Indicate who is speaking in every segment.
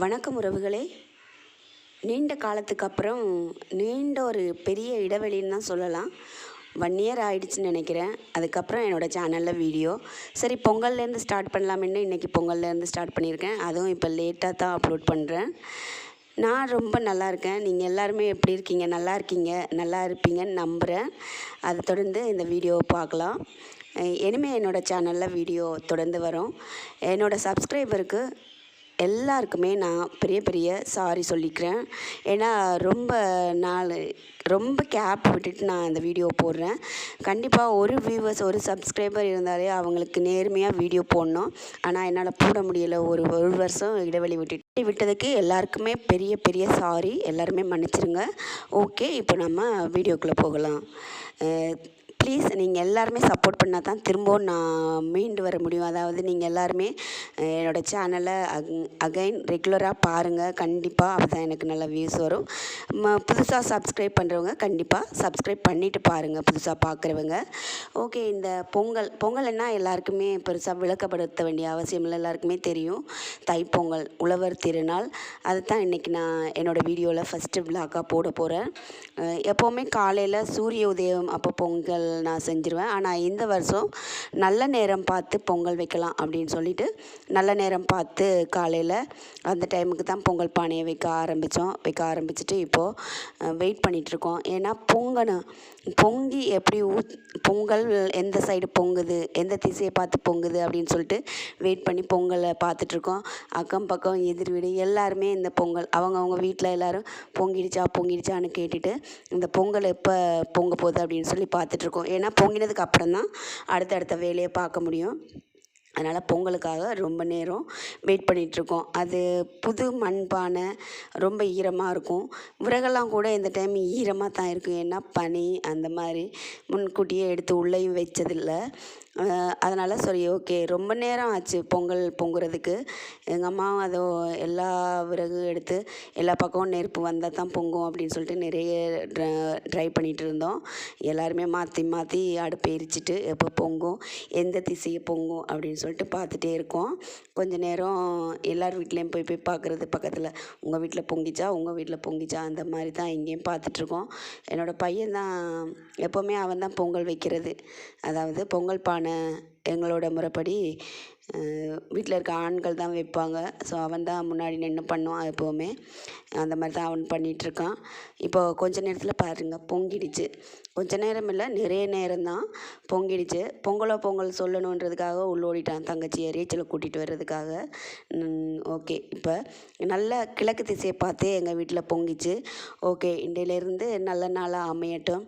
Speaker 1: வணக்கம் உறவுகளே. நீண்ட காலத்துக்கு அப்புறம் நீண்ட ஒரு பெரிய இடைவெளின்னு தான் சொல்லலாம். ஒன் இயர் ஆயிடுச்சுன்னு நினைக்கிறேன். அதுக்கப்புறம் என்னோடய சேனலில் வீடியோ சரி பொங்கல்லேருந்து ஸ்டார்ட் பண்ணலாமேன்னு இன்றைக்கி பொங்கல்லேருந்து ஸ்டார்ட் பண்ணியிருக்கேன்? அதுவும் இப்போ லேட்டாக தான் அப்லோட் பண்ணுறேன் நான் ரொம்ப நல்லா இருக்கேன். நீங்கள் எல்லாருமே எப்படி இருக்கீங்க? நல்லா இருக்கீங்க? நல்லா இருப்பீங்கன்னு நம்புகிறேன் அதை தொடர்ந்து இந்த வீடியோவை பார்க்கலாம். இனிமேல் என்னோடய சேனலில் வீடியோ தொடர்ந்து வரும். என்னோடய சப்ஸ்கிரைபருக்கு எல்லாருக்குமே நான் பெரிய பெரிய சாரி சொல்லிக்கிறேன். ஏன்னா ரொம்ப நாள் ரொம்ப கேப் விட்டுட்டு நான் இந்த வீடியோ போடுறேன். கண்டிப்பாக ஒரு வியூவர்ஸ் ஒரு சப்ஸ்கிரைபர் இருந்தாலே அவங்களுக்கு நேர்மையாக வீடியோ போடணும். ஆனால் என்னால் போட முடியலை. ஒரு ஒரு வருஷம் இடைவெளி விட்டுட்டு. விட்டதுக்கு எல்லாருக்குமே பெரிய பெரிய சாரி எல்லாருமே மன்னிச்சிருங்க. ஓகே இப்போ நம்ம வீடியோக்குள்ளே போகலாம். ப்ளீஸ் நீங்கள் எல்லாருமே சப்போர்ட் பண்ணால் தான் திரும்பவும் நான் மீண்டு வர முடியும். அதாவது நீங்கள் எல்லாருமே என்னோடய சேனலை அக் அகைன் ரெகுலராக பாருங்கள் கண்டிப்பாக அப்போ தான் எனக்கு நல்ல வியூஸ் வரும். ம புதுசாக சப்ஸ்கிரைப் பண்ணுறவங்க கண்டிப்பாக சப்ஸ்கிரைப் பண்ணிவிட்டு பாருங்கள் புதுசாக பார்க்குறவங்க ஓகே இந்த பொங்கல் பொங்கல்னா எல்லாருக்குமே பெருசாக விளக்கப்படுத்த வேண்டிய அவசியம் இல்லை. எல்லாருக்குமே தெரியும். தைப்பொங்கல் உழவர் திருநாள். அதுதான் இன்றைக்கி நான் என்னோடய வீடியோவில் ஃபஸ்ட்டு விழாக்காக போட போகிறேன் எப்போவுமே காலையில் சூரிய உதயம் அப்போ பொங்கல் நான் செஞ்சுருவேன். ஆனால் இந்த வருஷம் நல்ல நேரம் பார்த்து பொங்கல் வைக்கலாம் அப்படின்னு சொல்லிட்டு நல்ல நேரம் பார்த்து காலையில் அந்த டைமுக்கு தான் பொங்கல் பானையை வைக்க ஆரம்பித்தோம் வைக்க ஆரம்பிச்சுட்டு இப்போது வெயிட் பண்ணிகிட்ருக்கோம் ஏன்னா பொங்கணும் பொங்கி எப்படி ஊ பொங்கல் எந்த சைடு பொங்குது எந்த திசையை பார்த்து பொங்குது அப்படின்னு சொல்லிட்டு வெயிட் பண்ணி பொங்கலை பார்த்துட்ருக்கோம் அக்கம் பக்கம் எதிர் வீடு எல்லாருமே இந்த பொங்கல் அவங்கவுங்க வீட்டில் எல்லோரும் பொங்கிடுச்சா பொங்கிடுச்சான்னு கேட்டுட்டு இந்த பொங்கல் எப்போ பொங்க போகுது அப்படின்னு சொல்லி பார்த்துட்ருக்கோம் ஏன்னா பொங்கினதுக்கு அப்புறம் தான் அடுத்தடுத்த வேலையை பார்க்க முடியும். அதனால் பொங்கலுக்காக ரொம்ப நேரம் வெயிட் பண்ணிகிட்ருக்கோம் அது புது மண்பானை ரொம்ப ஈரமாக இருக்கும். விறகெல்லாம் கூட இந்த டைம் ஈரமாக தான் இருக்கும். ஏன்னா பனி அந்த மாதிரி முன்கூட்டியே எடுத்து உள்ளேயும் வச்சதில்லை. அதனால் சரி ஓகே. ரொம்ப நேரம் ஆச்சு பொங்கல் பொங்குறதுக்கு. எங்கள் அம்மாவும் அதோ எல்லா விறகு எடுத்து எல்லா பக்கமும் நெருப்பு வந்தால் தான் பொங்கும் அப்படின்னு சொல்லிட்டு நிறைய ட்ரை பண்ணிகிட்டு இருந்தோம். எல்லாருமே மாற்றி மாற்றி அடுப்பு எரிச்சிட்டு எப்போ பொங்கும் எந்த திசையை பொங்கும் அப்படின்னு சொல்லிட்டு பார்த்துட்டே இருக்கோம். கொஞ்ச நேரம் எல்லார் வீட்லேயும் போய் போய் பார்க்குறது பக்கத்தில் உங்கள் வீட்டில் பொங்கிச்சா உங்கள் வீட்டில் பொங்கிச்சா அந்த மாதிரி தான் இங்கேயும் பார்த்துட்ருக்கோம் என்னோடய பையன் தான் எப்போவுமே அவன் தான் பொங்கல் வைக்கிறது. அதாவது பொங்கல் பானை எங்களோட முறைப்படி வீட்டில் இருக்க ஆண்கள் தான் வைப்பாங்க. ஸோ அவன் தான் முன்னாடி நின்று பண்ணுவான் எப்போவுமே. அந்த மாதிரி தான் அவன் பண்ணிகிட்ருக்கான் இப்போ கொஞ்ச நேரத்தில் பாருங்கள் பொங்கிடுச்சு. கொஞ்ச நேரம் இல்லை நிறைய நேரம் தான் பொங்கிடுச்சு. பொங்கலோ பொங்கல் சொல்லணுன்றதுக்காக உள்ளோடிட்டான் தங்கச்சியை ரீச்சலை கூட்டிகிட்டு வர்றதுக்காக. ஓகே. இப்போ நல்ல கிழக்கு திசையை பார்த்தே எங்கள் வீட்டில் பொங்கிச்சு. ஓகே இன்றையிலேருந்து நல்ல நாளாக அமையட்டும்.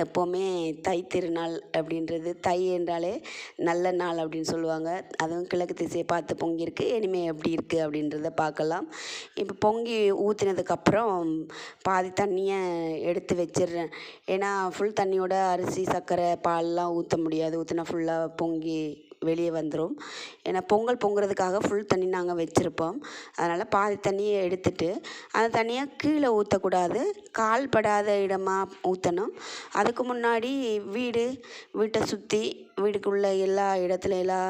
Speaker 1: எப்போவுமே தை திருநாள் அப்படின்றது தை என்றாலே நல்ல நாள் அப்படின்னு சொல்லுவாங்க. அதுவும் கிழக்கு திசையை பார்த்து பொங்கியிருக்கு. இனிமேல் எப்படி இருக்குது அப்படின்றத பார்க்கலாம். இப்போ பொங்கி ஊற்றினதுக்கப்புறம் பாதி தண்ணியை எடுத்து வச்சிடுறேன். ஏன்னா ஃபுல் தண்ணியோட அரிசி சர்க்கரை பால்லாம் ஊற்ற முடியாது. ஊற்றினா ஃபுல்லாக பொங்கி வெளியே வந்துடும் ஏன்னா பொங்கல் பொங்குறதுக்காக ஃபுல் தண்ணி நாங்கள் வச்சுருப்போம். அதனால் பாதி தண்ணியை எடுத்துட்டு அந்த தண்ணியை கீழே ஊற்றக்கூடாது கால் படாத இடமா ஊற்றணும் அதுக்கு முன்னாடி வீடு வீட்டை சுற்றி வீடுக்குள்ளே எல்லா இடத்துல எல்லா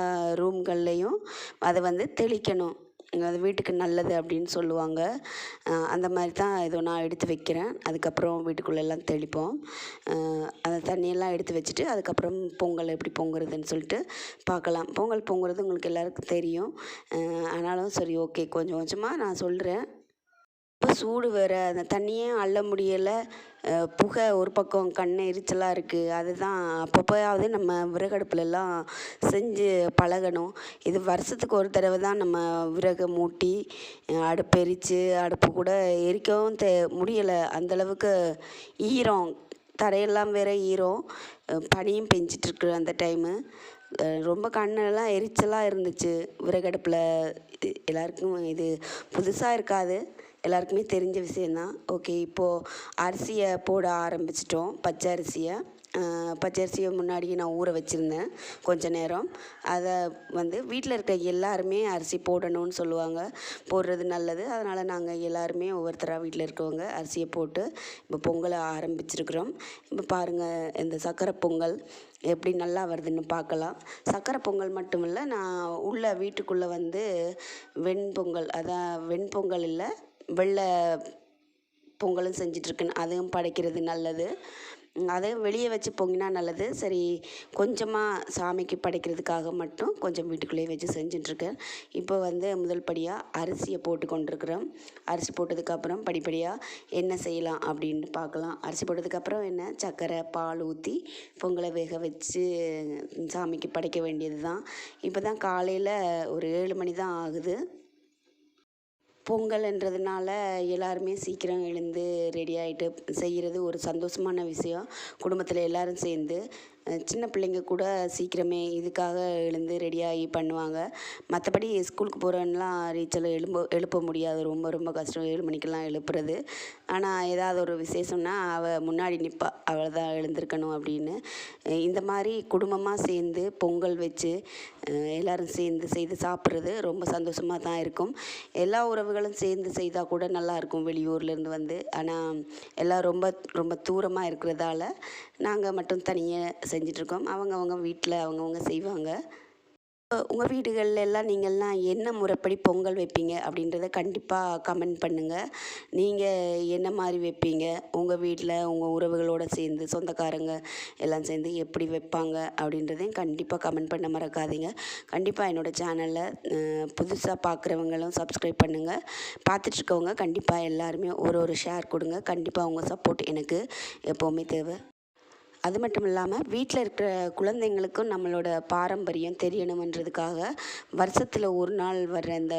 Speaker 1: ரூம்கள்லேயும் அதை வந்து தெளிக்கணும். அது வீட்டுக்கு நல்லது அப்படின்னு சொல்லுவாங்க. அந்த மாதிரி தான் ஏதோ நான் எடுத்து வைக்கிறேன். அதுக்கப்புறம் வீட்டுக்குள்ளே எல்லாம் தெளிப்போம். அந்த தண்ணியெல்லாம் எடுத்து வச்சுட்டு அதுக்கப்புறம் பொங்கல் எப்படி பொங்குறதுன்னு சொல்லிட்டு பார்க்கலாம். பொங்கல் பொங்குறது உங்களுக்கு எல்லாருக்கும் தெரியும். ஆனாலும் சரி ஓகே கொஞ்சம் கொஞ்சமாக நான் சொல்கிறேன் ரொம்ப சூடு வேறு. அந்த தண்ணியே அள்ள முடியலை. புகை ஒரு பக்கம் கண் எரிச்சலாக இருக்குது அதுதான் அப்பப்போயாவது நம்ம விறகடுப்புலலாம் செஞ்சு பழகணும். இது வருஷத்துக்கு ஒரு தடவை தான் நம்ம விறகை மூட்டி அடுப்பு எரித்து அடுப்பு கூட எரிக்கவும் தே முடியலை. அந்தளவுக்கு ஈரம் தரையெல்லாம் வேற ஈரம். பனியும் பெஞ்சிட்ருக்கு அந்த டைமு. ரொம்ப கண்ணெல்லாம் எரிச்சலாக இருந்துச்சு. விறகடுப்பில் இது எல்லாருக்கும் இது புதுசாக இருக்காது. எல்லாருக்குமே தெரிஞ்ச விஷயந்தான். ஓகே இப்போது அரிசியை போட ஆரம்பிச்சிட்டோம். பச்சை அரிசியை. பச்சரிசியை முன்னாடி நான் ஊற வச்சுருந்தேன் கொஞ்ச நேரம். அதை வந்து வீட்டில் இருக்க எல்லாருமே அரிசி போடணும்னு சொல்லுவாங்க. போடுறது நல்லது. அதனால் நாங்கள் எல்லாருமே ஒவ்வொருத்தராக வீட்டில் இருக்கவங்க அரிசியை போட்டு இப்போ பொங்கலை ஆரம்பிச்சிருக்கிறோம். இப்போ பாருங்கள் இந்த சக்கரை பொங்கல் எப்படி நல்லா வருதுன்னு பார்க்கலாம். சக்கரை பொங்கல் மட்டும் இல்லை நான் உள்ள வீட்டுக்குள்ளே வந்து வெண்பொங்கல் அதான் வெண்பொங்கல் இல்லை வெள்ளை பொங்கலும் செஞ்சிட்ருக்கேன். அதையும் படைக்கிறது நல்லது. அதையும் வெளியே வச்சு பொங்கினா நல்லது. சரி கொஞ்சமாக சாமிக்கு படைக்கிறதுக்காக மட்டும் கொஞ்சம் வீட்டுக்குள்ளேயே வச்சு செஞ்சுட்டுருக்கேன் இப்போ வந்து முதல் படியாக அரிசியை போட்டு கொண்டிருக்கிறோம். அரிசி போட்டதுக்கப்புறம் படிப்படியாக என்ன செய்யலாம் அப்படின்னு பார்க்கலாம். அரிசி போட்டதுக்கப்புறம் என்ன? சர்க்கரை பால் ஊற்றி பொங்கலை வேக வச்சு சாமிக்கு படைக்க வேண்டியது தான் இப்போ தான் காலையில் ஒரு ஏழு மணி தான் ஆகுது. பொங்கல்ன்றதுனால எல்லாருமே சீக்கிரம் எழுந்து ரெடி ஆகிட்டு செய்கிறது ஒரு சந்தோஷமான விஷயம். குடும்பத்தில் எல்லோரும் சேர்ந்து சின்ன பிள்ளைங்க கூட சீக்கிரமே இதுக்காக எழுந்து ரெடியாகி பண்ணுவாங்க. மற்றபடி ஸ்கூலுக்கு போகிறவன்லாம் ரீச்சல் எழும்ப எழுப்ப முடியாது. ரொம்ப ரொம்ப கஷ்டம். ஏழு மணிக்கெல்லாம் எழுப்புறது. ஆனால் ஏதாவது ஒரு விசேஷம்னா அவள் முன்னாடி நிற்பா அவள் தான் எழுந்திருக்கணும் அப்படின்னு. இந்த மாதிரி குடும்பமாக சேர்ந்து பொங்கல் வச்சு எல்லோரும் சேர்ந்து செய்து சாப்பிட்றது ரொம்ப சந்தோஷமாக தான் இருக்கும். எல்லா உறவுகளும் சேர்ந்து செய்தால் கூட நல்லாயிருக்கும் வெளியூர்லேருந்து வந்து. ஆனால் எல்லாம் ரொம்ப ரொம்ப தூரமாக இருக்கிறதால நாங்கள் மட்டும் தனியாக செஞ்சிட்ருக்கோம். அவங்கவுங்க வீட்டில் அவங்கவுங்க செய்வாங்க. உங்கள் வீடுகளில் எல்லாம் நீங்கள்லாம் என்ன முறைப்படி பொங்கல் வைப்பீங்க? அப்படின்றத கண்டிப்பாக கமெண்ட் பண்ணுங்கள் நீங்கள் என்ன மாதிரி வைப்பீங்க? உங்கள் வீட்டில் உங்கள் உறவுகளோடு சேர்ந்து சொந்தக்காரங்க எல்லாம் சேர்ந்து எப்படி வைப்பாங்க? அப்படின்றதையும் கண்டிப்பாக கமெண்ட் பண்ண மறக்காதீங்க. கண்டிப்பாக என்னோடய சேனலில் புதுசாக பார்க்குறவங்களும் சப்ஸ்கிரைப் பண்ணுங்கள் பார்த்துட்ருக்கவங்க கண்டிப்பாக எல்லாருமே ஒரு ஒரு ஷேர் கொடுங்க. கண்டிப்பாக உங்கள் சப்போர்ட் எனக்கு எப்போவுமே தேவை. அது மட்டும் இல்லாமல் வீட்டில் இருக்கிற குழந்தைங்களுக்கும் நம்மளோட பாரம்பரியம் தெரியணுமன்றதுக்காக வருஷத்தில் ஒரு நாள் வர்ற இந்த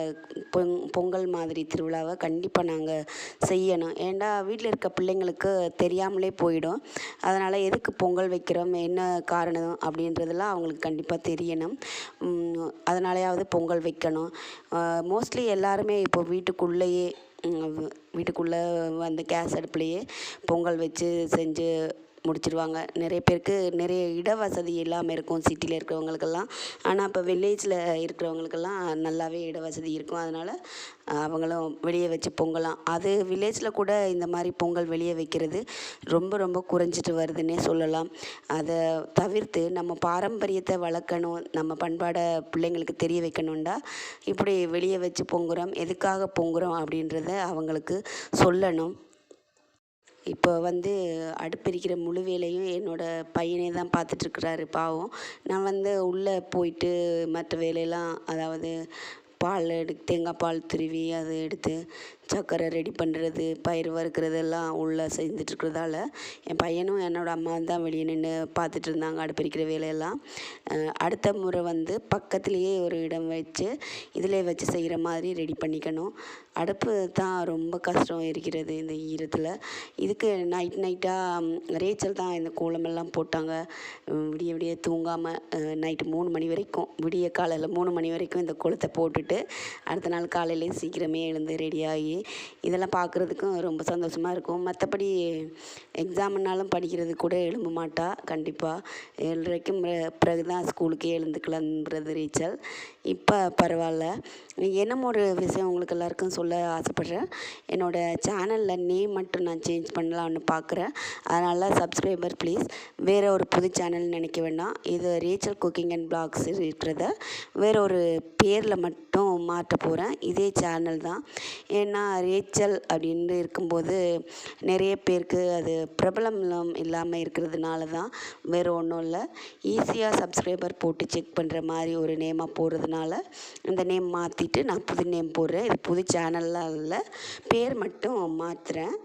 Speaker 1: பொங் பொங்கல் மாதிரி திருவிழாவை கண்டிப்பாக நாங்கள் செய்யணும். ஏண்டா வீட்டில் இருக்க பிள்ளைங்களுக்கு தெரியாமலே போயிடும். அதனால் எதுக்கு பொங்கல் வைக்கிறோம்? என்ன காரணம்? அப்படின்றதெல்லாம் அவங்களுக்கு கண்டிப்பாக தெரியணும். அதனாலையாவது பொங்கல் வைக்கணும். மோஸ்ட்லி எல்லாருமே இப்போ வீட்டுக்குள்ளேயே வீட்டுக்குள்ளே வந்து கேஸ் அடுப்புலையே பொங்கல் வச்சு செஞ்சு முடிச்சிடுவாங்க நிறைய பேருக்கு நிறைய இட வசதி இல்லாமல் இருக்கும் சிட்டியில் இருக்கிறவங்களுக்கெல்லாம். ஆனால் இப்போ வில்லேஜில் இருக்கிறவங்களுக்கெல்லாம் நல்லாவே இட வசதி இருக்கும். அதனால் அவங்களும் வெளியே வச்சு பொங்கலாம். அது வில்லேஜில் கூட இந்த மாதிரி பொங்கல் வெளியே வைக்கிறது ரொம்ப ரொம்ப குறைஞ்சிட்டு வருதுன்னே சொல்லலாம். அதை தவிர்த்து நம்ம பாரம்பரியத்தை வளர்க்கணும். நம்ம பண்பாடை பிள்ளைங்களுக்கு தெரிய வைக்கணுண்டா இப்படி வெளியே வச்சு பொங்குறோம். எதுக்காக பொங்குறோம் அப்படின்றத அவங்களுக்கு சொல்லணும். இப்போ வந்து அடுப்பெரிக்கிற முழு வேலையும் என்னோடய பையனே தான் பார்த்துட்ருக்குறாரு பாவம். நான் வந்து உள்ளே போயிட்டு மற்ற வேலையெல்லாம் அதாவது பால் எடு தேங்காய் பால் துருவி அதை எடுத்து சக்கரை ரெடி பண்ணுறது பயிர் வறுக்கிறது எல்லாம் உள்ளே செஞ்சிட்ருக்கிறதால என் பையனும் என்னோடய அம்மா தான் வெளியே நின்று பார்த்துட்டு இருந்தாங்க அடுப்பறிக்கிற வேலையெல்லாம். அடுத்த முறை வந்து பக்கத்துலேயே ஒரு இடம் வச்சு இதில் வச்சு செய்கிற மாதிரி ரெடி பண்ணிக்கணும். அடுப்பு தான் ரொம்ப கஷ்டம் இருக்கிறது இந்த ஈரத்தில். இதுக்கு நைட் நைட்டாக ரேச்சல் தான் இந்த கோலமெல்லாம் போட்டாங்க. விடிய விடிய தூங்காமல் நைட்டு மூணு மணி வரைக்கும் விடிய காலையில் மூணு மணி வரைக்கும் இந்த கோலத்தை போட்டுட்டு அடுத்த நாள் காலையிலே சீக்கிரமே எழுந்து ரெடியாகி இதெல்லாம் பார்க்குறதுக்கும் ரொம்ப சந்தோஷமாக இருக்கும். மற்றபடி எக்ஸாம்னாலும் படிக்கிறது கூட எழும்ப மாட்டா. கண்டிப்பாக ஏழரைக்கும் பிறகு தான் ஸ்கூலுக்கே எழுந்துக்கலான்றது ரீச்சல் இப்போ பரவாயில்ல. என்னமோ ஒரு விஷயம் உங்களுக்கு எல்லாருக்கும் சொல்ல ஆசைப்பட்றேன். என்னோடய சேனலில் நேம் மட்டும் நான் சேஞ்ச் பண்ணலான்னு பார்க்குறேன் அதனால் சப்ஸ்கிரைபர் ப்ளீஸ் வேறு ஒரு புது சேனல் நினைக்க வேண்டாம். இது ரீச்சல் குக்கிங் அண்ட் பிளாக்ஸ் இருக்கிறத வேற ஒரு பேரில் மட்டும் மாற்ற போகிறேன் இதே சேனல் தான். ஏன்னா ரேச்சல் அப்படின்னு இருக்கும்போது நிறைய பேருக்கு அது பிரபலம் இல்லாமல் இருக்கிறதுனால தான் வேறு ஒன்றும் இல்லை. ஈஸியாக சப்ஸ்கிரைபர் போட்டு செக் பண்ணுற மாதிரி ஒரு நேமாக போடுறதுனால இந்த நேம் மாற்றிட்டு நான் புது நேம் போடுறேன். இது புது சேனல்லாம் இல்லை பேர் மட்டும் மாற்றுறேன்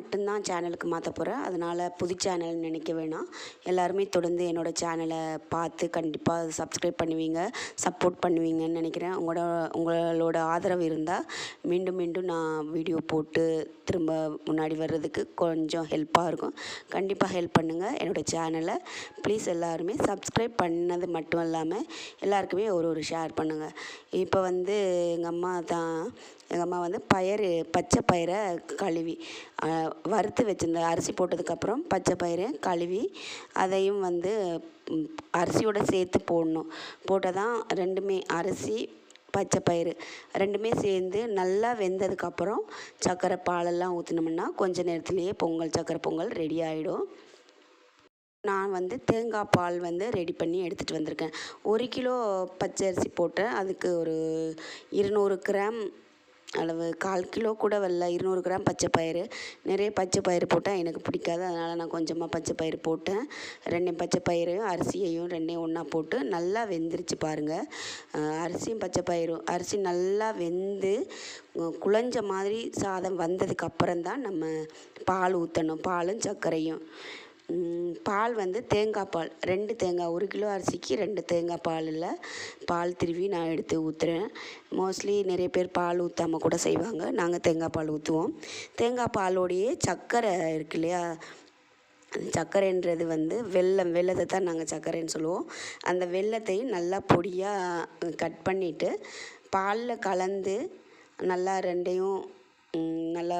Speaker 1: மட்டும்தான் சேனலுக்கு மாற்ற போகிறேன் அதனால் புது சேனல் நினைக்க வேணாம். எல்லாருமே தொடர்ந்து என்னோடய சேனலை பார்த்து கண்டிப்பாக சப்ஸ்கிரைப் பண்ணுவீங்க சப்போர்ட் பண்ணுவீங்கன்னு நினைக்கிறேன். உங்களோட உங்களோட ஆதரவு இருந்தால் மீண்டும் மீண்டும் நான் வீடியோ போட்டு திரும்ப முன்னாடி வர்றதுக்கு கொஞ்சம் ஹெல்ப்பாக இருக்கும். கண்டிப்பாக ஹெல்ப் பண்ணுங்கள் என்னோடய சேனலை. ப்ளீஸ் எல்லாருமே சப்ஸ்கிரைப் பண்ணது மட்டும் இல்லாமல் எல்லாருக்குமே ஒரு ஒரு ஷேர் பண்ணுங்கள் இப்போ வந்து எங்கள் அம்மா தான் எங்கள் அம்மா வந்து பயிறு பச்சை பயிரை கழுவி. வறுத்து வச்சிருந்த அரிசி போட்டதுக்கப்புறம் பச்சை பயிரை கழுவி அதையும் வந்து அரிசியோடு அரிசியோட சேர்த்து போடணும். போட்டால் தான் ரெண்டுமே அரிசி பச்சை பயிறு ரெண்டுமே சேர்ந்து நல்லா வெந்ததுக்கப்புறம் சர்க்கரை பாலெல்லாம் ஊற்றினோம்னா கொஞ்சம் நேரத்துலேயே பொங்கல் சர்க்கரை பொங்கல் ரெடி ஆகிடும் நான் வந்து தேங்காய் பால் வந்து ரெடி பண்ணி எடுத்துகிட்டு வந்திருக்கேன். ஒரு கிலோ பச்சரிசி போட்டேன். அதுக்கு ஒரு இருநூறு கிராம் அளவு. கால் கிலோ கூட வரல. இருநூறு கிராம் பச்சை பயிறு நிறைய பச்சை பயிறு போட்டால் எனக்கு பிடிக்காது. அதனால் நான் கொஞ்சமாக பச்சை பயிறு போட்டேன். ரெண்டையும் பச்சை பயிறு அரிசியையும் ரெண்டையும் ஒன்றா போட்டு நல்லா வெந்துருச்சு பாருங்கள் அரிசியும் பச்சை பயிரும் அரிசி நல்லா வெந்து குழஞ்ச மாதிரி சாதம் வந்ததுக்கு அப்புறம் தான் நம்ம பால் ஊற்றணும் பாலும் சர்க்கரையும். பால் வந்து தேங்காய் பால். ரெண்டு தேங்காய் ஒரு கிலோ அரிசிக்கு ரெண்டு தேங்காய் பாலில் பால் திருவி நான் எடுத்து ஊற்றுறேன் மோஸ்ட்லி நிறைய பேர் பால் ஊற்றாம கூட செய்வாங்க. நாங்கள் தேங்காய் பால் ஊற்றுவோம் தேங்காய் பாலோடையே சர்க்கரை இருக்கு இல்லையா? சர்க்கரைன்றது வந்து வெல்லம் வெல்லத்தை தான் நாங்கள் சர்க்கரைன்னு சொல்லுவோம். அந்த வெள்ளத்தையும் நல்லா பொடியாக கட் பண்ணிவிட்டு பாலில் கலந்து நல்லா ரெண்டையும் நல்லா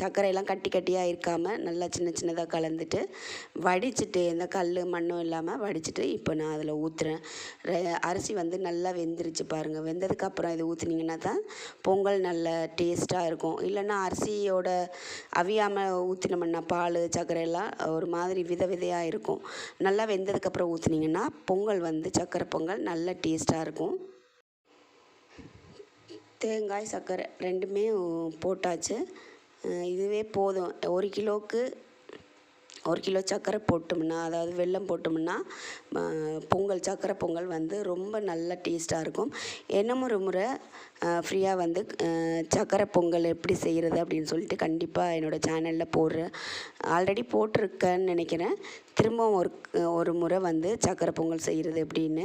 Speaker 1: சர்க்கரையெல்லாம் கட்டி கட்டியாக இருக்காமல் நல்லா சின்ன சின்னதாக கலந்துட்டு வடிச்சிட்டு எந்த கல் மண்ணும் இல்லாமல் வடிச்சிட்டு இப்போ நான் அதில் ஊற்றுறேன் அரிசி வந்து நல்லா வெந்துருச்சு பாருங்கள் வெந்ததுக்கப்புறம் இதை ஊற்றுனீங்கன்னா தான் பொங்கல் நல்ல டேஸ்ட்டாக இருக்கும். இல்லைன்னா அரிசியோட அவியாமல் ஊற்றினோம்னா பால் சர்க்கரை எல்லாம் ஒரு மாதிரி வித விதையாக இருக்கும். நல்லா வெந்ததுக்கப்புறம் ஊற்றுனீங்கன்னா பொங்கல் வந்து சர்க்கரை பொங்கல் நல்ல டேஸ்ட்டாக இருக்கும். தேங்காய் சர்க்கரை ரெண்டுமே போட்டாச்சு. இதுவே போதும். ஒரு கிலோவுக்கு ஒரு கிலோ சர்க்கரை போட்டோம்னா அதாவது வெல்லம் போட்டோம்னா பொங்கல் சர்க்கரை பொங்கல் வந்து ரொம்ப நல்ல டேஸ்ட்டாக இருக்கும். என்னமும் ஒரு முறை ஃப்ரீயாக வந்து சர்க்கரை பொங்கல் எப்படி செய்கிறது அப்படின்னு சொல்லிட்டு கண்டிப்பாக என்னோடய சேனலில் போடுறேன். ஆல்ரெடி போட்டிருக்கேன்னு நினைக்கிறேன். திரும்பவும் ஒரு ஒரு முறை வந்து சர்க்கரை பொங்கல் செய்கிறது எப்படின்னு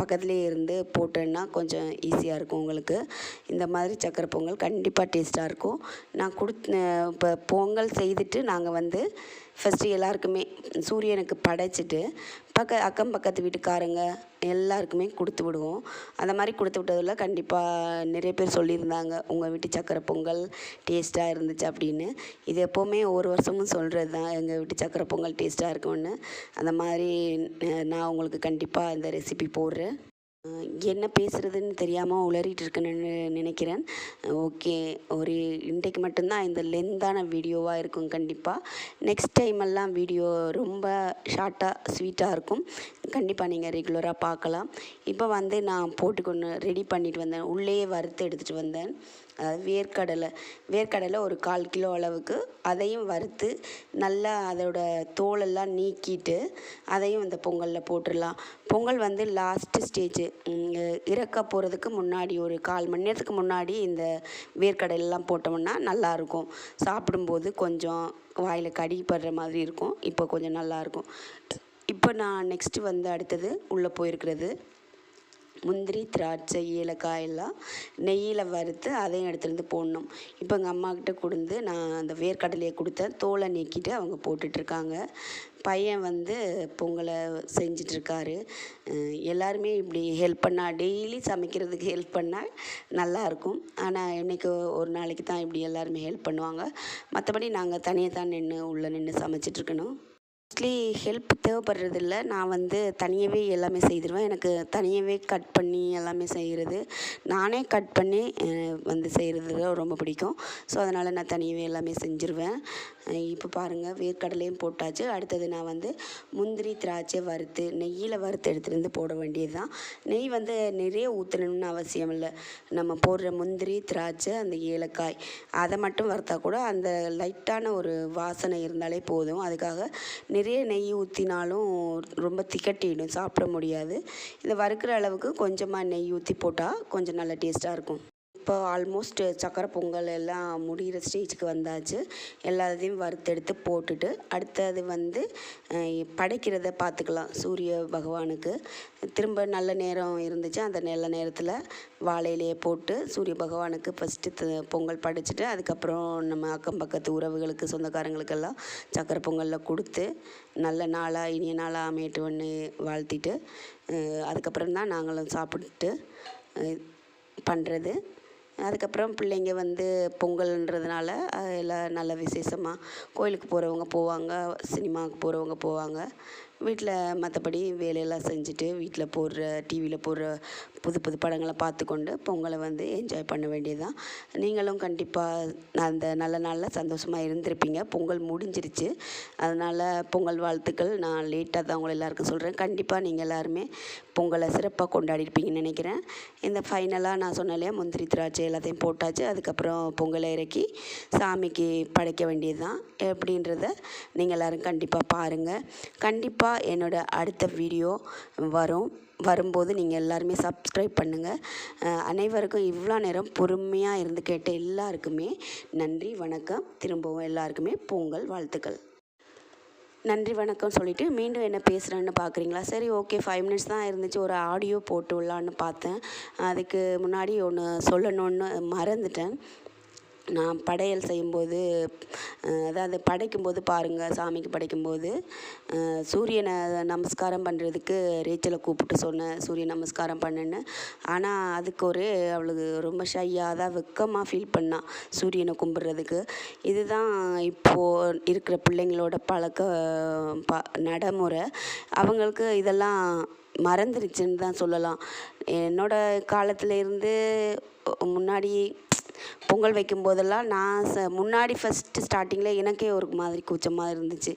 Speaker 1: பக்கத்துலேயே இருந்து போட்டேன்னா கொஞ்சம் ஈஸியாக இருக்கும் உங்களுக்கு. இந்த மாதிரி சர்க்கரை பொங்கல் கண்டிப்பாக டேஸ்ட்டாக இருக்கும். நான் கொடுத்த இப்போ பொங்கல் செய்துட்டு நாங்கள் வந்து ஃபஸ்ட்டு எல்லாருக்குமே சூரியனுக்கு படைச்சிட்டு பக்க அக்கம் பக்கத்து வீட்டுக்காரங்க எல்லாருக்குமே கொடுத்து விடுவோம். அந்த மாதிரி கொடுத்து விட்டதில் கண்டிப்பாக நிறைய பேர் சொல்லியிருந்தாங்க உங்கள் வீட்டு சக்கரை பொங்கல் டேஸ்ட்டாக இருந்துச்சு அப்படின்னு. இது எப்போவுமே ஒரு வருஷமும் சொல்கிறது தான் எங்கள் வீட்டு சக்கரை பொங்கல் டேஸ்ட்டாக இருக்கும்னு. அந்த மாதிரி நான் உங்களுக்கு கண்டிப்பாக இந்த ரெசிபி போடுறேன். என்ன பேசுகிறதுன்னு தெரியாமல் உளறிட்டு இருக்கேன்னு நினைக்கிறேன். ஓகே ஒரு இன்றைக்கு மட்டும்தான் இந்த லென்த்தான வீடியோவாக இருக்கும் கண்டிப்பாக நெக்ஸ்ட் டைமெல்லாம் வீடியோ ரொம்ப ஷார்ட்டாக ஸ்வீட்டாக இருக்கும். கண்டிப்பாக நீங்கள் ரெகுலராக பார்க்கலாம். இப்போ வந்து நான் போட்டுக்கொண்டு ரெடி பண்ணிட்டு வந்தேன். உள்ளேயே வறுத்து எடுத்துகிட்டு வந்தேன். அதாவது வேர்க்கடலை. வேர்க்கடலை ஒரு கால் கிலோ அளவுக்கு. அதையும் வறுத்து நல்லா அதோட தோலெல்லாம் நீக்கிட்டு அதையும் இந்த பொங்கலில் போட்டுடலாம். பொங்கல் வந்து லாஸ்ட்டு ஸ்டேஜு இறக்க போகிறதுக்கு முன்னாடி ஒரு கால் மணி நேரத்துக்கு முன்னாடி இந்த வேர்க்கடலைலாம் போட்டோம்னா நல்லாயிருக்கும். சாப்பிடும்போது கொஞ்சம் வாயில் கடிப்படுற மாதிரி இருக்கும். இப்போ கொஞ்சம் நல்லாயிருக்கும். இப்போ நான் நெக்ஸ்ட்டு வந்து அடுத்தது உள்ளே போயிருக்கிறது. முந்திரி திராட்சை ஏலக்காய் எல்லாம் நெய்யில் வறுத்து அதையும் எடுத்துருந்து வந்து போடணும். இப்போ எங்கள் அம்மாக்கிட்ட கொடுந்து நான் அந்த வேர்க்கடலையை கொடுத்தேன் தோலை நீக்கிட்டு அவங்க போட்டுட்ருக்காங்க பையன் வந்து பொங்கலை செஞ்சிட்ருக்காரு எல்லாருமே இப்படி ஹெல்ப் பண்ணால் டெய்லி சமைக்கிறதுக்கு ஹெல்ப் பண்ணால் நல்லாயிருக்கும் ஆனால் இன்றைக்கி ஒரு நாளைக்கு தான் இப்படி எல்லாருமே ஹெல்ப் பண்ணுவாங்க. மற்றபடி நாங்கள் தனியாக தான் நின்று உள்ளே நின்று சமைச்சிட்ருக்கணும் மோஸ்ட்லி ஹெல்ப் தேவைப்படுறதில்ல. நான் வந்து தனியாகவே எல்லாமே செய்திருவேன். எனக்கு தனியாகவே கட் பண்ணி எல்லாமே செய்கிறது நானே கட் பண்ணி வந்து செய்கிறது ரொம்ப பிடிக்கும். ஸோ அதனால் நான் தனியாகவே எல்லாமே செஞ்சுருவேன். இப்போ பாருங்கள் வேர்க்கடலையும் போட்டாச்சு. அடுத்தது நான் வந்து முந்திரி திராட்சை வறுத்து நெய்யில் வறுத்து எடுத்துகிட்டு வந்து போட வேண்டியது தான் நெய் வந்து நிறைய ஊற்றணும்னு அவசியம் இல்லை. நம்ம போடுற முந்திரி திராட்சை அந்த ஏலக்காய் அதை மட்டும் வறுத்தா கூட அந்த லைட்டான ஒரு வாசனை இருந்தாலே போதும். அதுக்காக நிறைய நெய் ஊற்றினாலும் ரொம்ப திகட்டிடும் சாப்பிட முடியாது. இந்த வறுக்கிற அளவுக்கு கொஞ்சமாக நெய் ஊற்றி போட்டால் கொஞ்சம் நல்ல டேஸ்ட்டாக இருக்கும். இப்போ ஆல்மோஸ்ட் சக்கரை பொங்கல் எல்லாம் முடிகிற ஸ்டேஜுக்கு வந்தாச்சு. எல்லாத்தையும் வறுத்தெடுத்து போட்டுட்டு அடுத்தது வந்து படைக்கிறத பார்த்துக்கலாம் சூரிய பகவானுக்கு. திரும்ப நல்ல நேரம் இருந்துச்சு. அந்த நல்ல நேரத்தில் வாழையிலேயே போட்டு சூரிய பகவானுக்கு ஃபஸ்ட்டு பொங்கல் படைச்சிட்டு அதுக்கப்புறம் நம்ம அக்கம் பக்கத்து உறவுகளுக்கு சொந்தக்காரங்களுக்கெல்லாம் சக்கரை பொங்கலில் கொடுத்து நல்ல நாளாக இனிய நாளாக அமையட்டு ஒன்று வாழ்த்திட்டு அதுக்கப்புறம் தான் நாங்களும் சாப்பிட்டு பண்ணுறது அதுக்கப்புறம் பிள்ளைங்க வந்து பொங்கல்ன்றதுனால எல்லாம் நல்ல விசேஷமாக கோயிலுக்கு போகிறவங்க போவாங்க சினிமாவுக்கு போகிறவங்க போவாங்க. வீட்டில் மற்றபடி வேலையெல்லாம் செஞ்சுட்டு வீட்டில் போடுற டிவியில் போடுற புது புது படங்களை பார்த்துக்கொண்டு பொங்கலை வந்து என்ஜாய் பண்ண வேண்டியதுதான். நீங்களும் கண்டிப்பாக அந்த நல்ல நாளில் சந்தோஷமாக இருந்திருப்பீங்க. பொங்கல் முடிஞ்சிருச்சு. அதனால் பொங்கல் வாழ்த்துக்கள். நான் லேட்டாக தான் உங்களை எல்லாருக்கும் சொல்கிறேன் கண்டிப்பாக நீங்கள் எல்லாருமே பொங்கலை சிறப்பாக கொண்டாடிருப்பீங்கன்னு நினைக்கிறேன். இந்த ஃபைனலாக நான் சொன்னாலே முந்திரி திராட்சை எல்லாத்தையும் போட்டாச்சு. அதுக்கப்புறம் பொங்கலை இறக்கி சாமிக்கு படைக்க வேண்டியது தான் எப்படின்றத நீங்கள் எல்லோரும் கண்டிப்பாக பாருங்கள் கண்டிப்பாக என்னோட அடுத்த வீடியோ வரும். வரும்போது நீங்கள் எல்லாருமே சப்ஸ்கிரைப் பண்ணுங்கள் அனைவருக்கும் இவ்வளோ நேரம் பொறுமையாக இருந்து கேட்ட எல்லாருக்குமே நன்றி வணக்கம். திரும்பவும் எல்லாருக்குமே பொங்கல் வாழ்த்துக்கள். நன்றி வணக்கம் சொல்லிவிட்டு மீண்டும் என்ன பேசுகிறேன்னு பார்க்குறீங்களா சரி ஓகே ஃபைவ் மினிட்ஸ் தான் இருந்துச்சு. ஒரு ஆடியோ போட்டு விடலான்னு பார்த்தேன். அதுக்கு முன்னாடி ஒன்று சொல்லணும்னு மறந்துட்டேன். நான் படையல் செய்யும்போது அதாவது படைக்கும்போது பாருங்கள் சாமிக்கு படைக்கும்போது சூரியனை நமஸ்காரம் பண்ணுறதுக்கு ரேச்சலை கூப்பிட்டு சொன்னேன் சூரிய நமஸ்காரம் பண்ணுன்னு. ஆனால் அதுக்கு ஒரு அவளுக்கு ரொம்ப ஷையாக தான் வெக்கமாக ஃபீல் பண்ணான் சூரியனை கும்பிட்றதுக்கு. இதுதான் இப்போது இருக்கிற பிள்ளைங்களோட பழக்க ப நடைமுறை. அவங்களுக்கு இதெல்லாம் மறந்துருச்சுன்னு தான் சொல்லலாம். என்னோட காலத்துல இருந்து முன்னாடி பொங்கல் வைக்கும் போதெல்லாம் நான் ச முன்னாடி ஃபஸ்ட்டு ஸ்டார்டிங்கில் எனக்கே ஒரு மாதிரி கூச்சமாக இருந்துச்சு.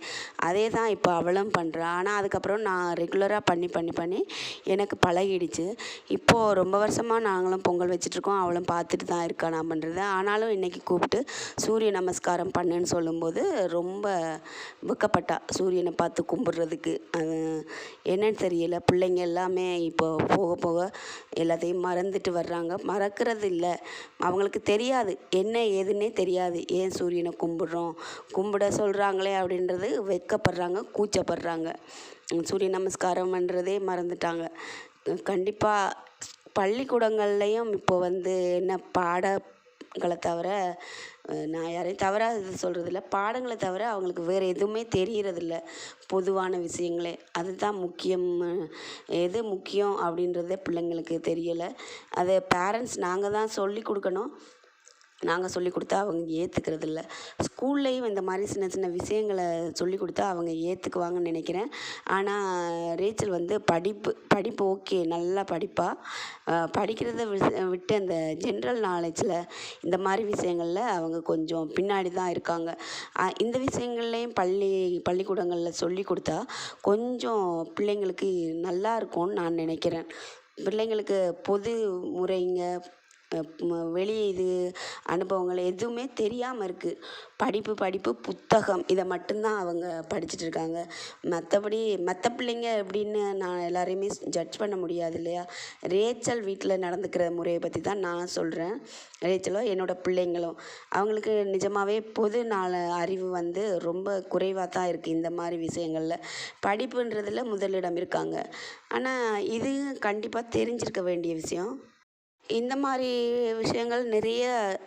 Speaker 1: அதே தான் இப்போ அவளும் பண்ணுறா ஆனால் அதுக்கப்புறம் நான் ரெகுலராக பண்ணி பண்ணி பண்ணி எனக்கு பழகிடுச்சு. இப்போது ரொம்ப வருஷமாக நாங்களும் பொங்கல் வச்சிட்ருக்கோம். அவளும் பார்த்துட்டு தான் இருக்கா நான் பண்ணுறது ஆனாலும் இன்றைக்கி கூப்பிட்டு சூரிய நமஸ்காரம் பண்ணுன்னு சொல்லும்போது ரொம்ப வெக்கப்பட்டா சூரியனை பார்த்து கும்பிட்றதுக்கு. அது என்னன்னு தெரியல. பிள்ளைங்க எல்லாமே இப்போ போக போக எல்லாத்தையும் மறந்துட்டு வர்றாங்க. மறக்கிறது இல்லை. அவங்களுக்கு தெரியாது. என்ன ஏதுன்னே தெரியாது. ஏன் சூரியனை கும்பிடுறோம்? கும்பிட சொல்கிறாங்களே அப்படின்றது வெட்கப்படுறாங்க கூச்சப்படுறாங்க. சூரிய நமஸ்காரம் பண்ணுறதே மறந்துட்டாங்க. கண்டிப்பாக பள்ளிக்கூடங்கள்லேயும் இப்போ வந்து என்ன பாடங்களை தவிர நான் யாரையும் தவறாக இது சொல்கிறதில்ல பாடங்களை தவிர அவங்களுக்கு வேறு எதுவுமே தெரிகிறதில்ல பொதுவான விஷயங்களே. அதுதான் முக்கியம். எது முக்கியம் அப்படின்றதே பிள்ளைங்களுக்கு தெரியலை. அதை பேரண்ட்ஸ் நாங்கள் தான் சொல்லி கொடுக்கணும். நாங்கள் சொல்லி கொடுத்தா அவங்க ஏற்றுக்கிறது இல்லை ஸ்கூல்லேயும் இந்த மாதிரி சின்ன சின்ன விஷயங்களை சொல்லி கொடுத்தா அவங்க ஏற்றுக்குவாங்கன்னு நினைக்கிறேன். ஆனால் ரேச்சல் வந்து படிப்பு படிப்பு ஓகே நல்லா படிப்பா. படிக்கிறத விட்டு அந்த ஜென்ரல் நாலேஜில் இந்த மாதிரி விஷயங்களில் அவங்க கொஞ்சம் பின்னாடி தான் இருக்காங்க. இந்த விஷயங்கள்லேயும் பள்ளி பள்ளிக்கூடங்களில் சொல்லி கொடுத்தா கொஞ்சம் பிள்ளைங்களுக்கு நல்லா இருக்கும்னு நான் நினைக்கிறேன். பிள்ளைங்களுக்கு பொது முறைங்க வெளி இது அனுபவங்கள் எதுவுமே தெரியாமல் இருக்குது படிப்பு படிப்பு புத்தகம் இதை மட்டும்தான் அவங்க படிச்சுட்டு இருக்காங்க. மற்றபடி மற்ற பிள்ளைங்க எப்படின்னு நான் எல்லாரையுமே ஜட்ஜ் பண்ண முடியாது இல்லையா? ரேச்சல் வீட்டில் நடந்துக்கிற முறையை பற்றி தான் நான் சொல்கிறேன் ரேச்சலோ என்னோடய பிள்ளைங்களும் அவங்களுக்கு நிஜமாகவே பொது நாள் அறிவு வந்து ரொம்ப குறைவாக தான் இருக்குது இந்த மாதிரி விஷயங்களில். படிப்புன்றதில் முதலிடம் இருக்காங்க. ஆனால் இது கண்டிப்பாக தெரிஞ்சிருக்க வேண்டிய விஷயம். இந்த மாதிரி விஷயங்கள் நிறைய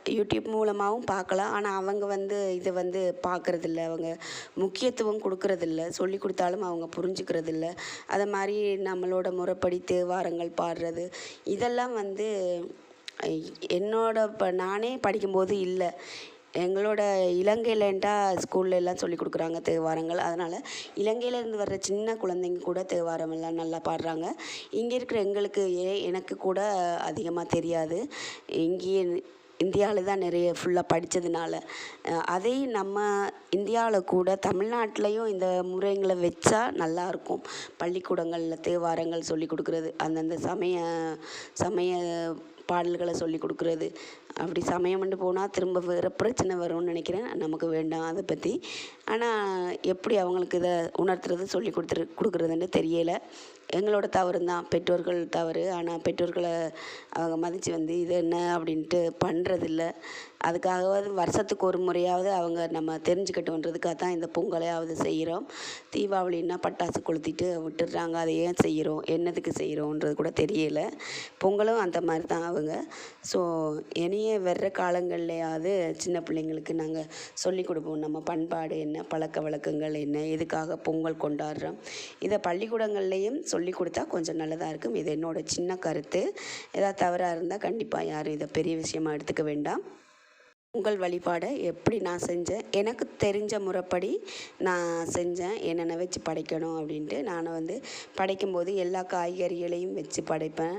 Speaker 1: யூடியூப் மூலமாகவும் பார்க்கலாம். ஆனால் அவங்க வந்து இதை வந்து பார்க்குறதில்ல. அவங்க முக்கியத்துவம் கொடுக்கறதில்ல. சொல்லி கொடுத்தாலும் அவங்க புரிஞ்சுக்கிறதில்ல. அதை மாதிரி நம்மளோட முறைப்படி தேவாரங்கள் பாடுறது இதெல்லாம் வந்து என்னோட இப்போ நானே படிக்கும்போது இல்லை. எங்களோட இலங்கையிலன்ட்டா ஸ்கூல்ல எல்லாம் சொல்லி கொடுக்குறாங்க தேவாரங்கள்? அதனால் இலங்கையிலேருந்து வர்ற சின்ன குழந்தைங்க கூட தேவாரம் எல்லாம் நல்லா பாடுறாங்க. இங்கே இருக்கிற எங்களுக்கு ஏ எனக்கு கூட அதிகமாக தெரியாது. இங்கேயே இந்தியாவில் தான் நிறைய ஃபுல்லாக படித்ததுனால அதையும் நம்ம இந்தியாவில் கூட தமிழ்நாட்டிலையும் இந்த முறைங்களை வச்சா நல்லாயிருக்கும் பள்ளிக்கூடங்களில் தேவாரங்கள் சொல்லி கொடுக்குறது. அந்தந்த சமய சமய பாடல்களை சொல்லி கொடுக்குறது. அப்படி சமயம்னு போனால் திரும்ப வேறு பிரச்சனை வரும்னு நினைக்கிறேன். நமக்கு வேண்டாம் அதை பற்றி ஆனால் எப்படி அவங்களுக்கு இதை உணர்த்துறது சொல்லி கொடுத்துரு கொடுக்குறதுன்னு தெரியலை. எங்களோட தவறு தான் பெற்றோர்கள் தவறு. ஆனால் பெற்றோர்களை அவங்க மதித்து வந்து இது என்ன அப்படின்ட்டு பண்ணுறதில்ல அதுக்காகவாது வருஷத்துக்கு ஒரு முறையாவது அவங்க நம்ம தெரிஞ்சுக்கட்டுன்றதுக்காக தான் இந்த பொங்கலையாவது செய்கிறோம் தீபாவளின்னா பட்டாசு கொளுத்திட்டு விட்டுடுறாங்க. அதை ஏன் செய்கிறோம் என்னதுக்கு செய்கிறோன்றது கூட தெரியலை. பொங்கலும் அந்த மாதிரி தான் அவங்க. ஸோ இனிய வர்ற காலங்கள்லையாவது சின்ன பிள்ளைங்களுக்கு நாங்கள் சொல்லிக் கொடுப்போம். நம்ம பண்பாடு என்ன? பழக்க வழக்கங்கள் என்ன? எதுக்காக பொங்கல் கொண்டாடுறோம்? இதை பள்ளிக்கூடங்கள்லேயும் சொல்லி கொடுத்தா கொஞ்சம் நல்லதாக இருக்கும். இது என்னோட சின்ன கருத்து. ஏதாவது தவறாக இருந்தால் கண்டிப்பாக யாரும் இதை பெரிய விஷயமாக எடுத்துக்க வேண்டாம். உங்கள் வழிபாடை எப்படி நான் செஞ்சேன்? எனக்கு தெரிஞ்ச முறைப்படி நான் செஞ்சேன். என்னென்ன வச்சு படைக்கணும் அப்படின்ட்டு நான் வந்து படைக்கும்போது எல்லா காய்கறிகளையும் வச்சு படைப்பேன்.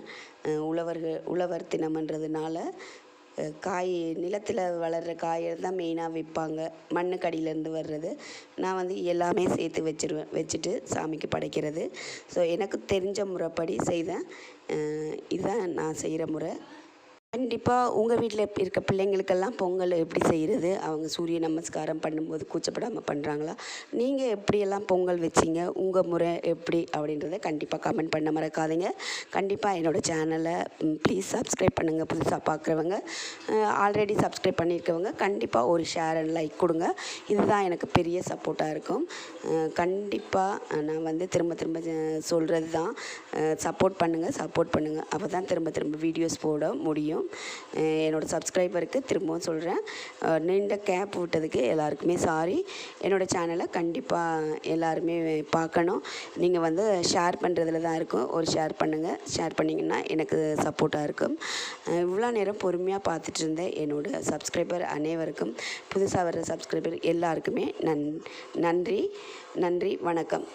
Speaker 1: உழவர்கள் உழவர் தினம்ன்றதுனால காய் நிலத்தில் வளர்கிற காயை தான் மெயினாக விற்பாங்க. மண்ணுக்கடியிலேருந்து வர்றது. நான் வந்து எல்லாமே சேர்த்து வச்சிருவேன் வச்சுட்டு சாமிக்கு படைக்கிறது. ஸோ எனக்கு தெரிஞ்ச முறைப்படி செய்தேன். இதுதான் நான் செய்கிற முறை. கண்டிப்பாக உங்கள் வீட்டில் இருக்க பிள்ளைங்களுக்கெல்லாம் பொங்கல் எப்படி செய்கிறது அவங்க சூரிய நமஸ்காரம் பண்ணும்போது கூச்சப்படாமல் பண்ணுறாங்களா நீங்கள் எப்படியெல்லாம் பொங்கல் வச்சிங்க? உங்கள் முறை எப்படி? அப்படின்றத கண்டிப்பாக கமெண்ட் பண்ண மறக்காதீங்க. கண்டிப்பாக என்னோடய சேனலை ப்ளீஸ் சப்ஸ்கிரைப் பண்ணுங்கள் புதுசாக பார்க்குறவங்க ஆல்ரெடி சப்ஸ்கிரைப் பண்ணியிருக்கவங்க கண்டிப்பாக ஒரு ஷேர் அண்ட் லைக் கொடுங்க. இதுதான் எனக்கு பெரிய சப்போர்ட்டாக இருக்கும். கண்டிப்பாக நான் வந்து திரும்ப திரும்ப சொல்கிறது தான் சப்போர்ட் பண்ணுங்கள் சப்போர்ட் பண்ணுங்கள் அப்போ தான் திரும்ப திரும்ப வீடியோஸ் போட முடியும். அஹ் என்னோட சப்ஸ்கிரைபருக்கு திரும்பவும் சொல்கிறேன் நீண்ட கேப் விட்டதுக்கு எல்லாருக்குமே சாரி என்னோடய சேனலை கண்டிப்பாக எல்லாருமே பார்க்கணும். நீங்கள் வந்து ஷேர் பண்ணுறதுல தான் இருக்கும். ஒரு ஷேர் பண்ணுங்கள் ஷேர் பண்ணிங்கன்னா எனக்கு சப்போர்ட்டாக இருக்கும். இவ்வளோ நேரம் பொறுமையாக பார்த்துட்டு இருந்தேன் என்னோடய சப்ஸ்கிரைபர் அனைவருக்கும் புதுசாக வர்ற சப்ஸ்கிரைபர் எல்லாருக்குமே நன் நன்றி. நன்றி. வணக்கம்.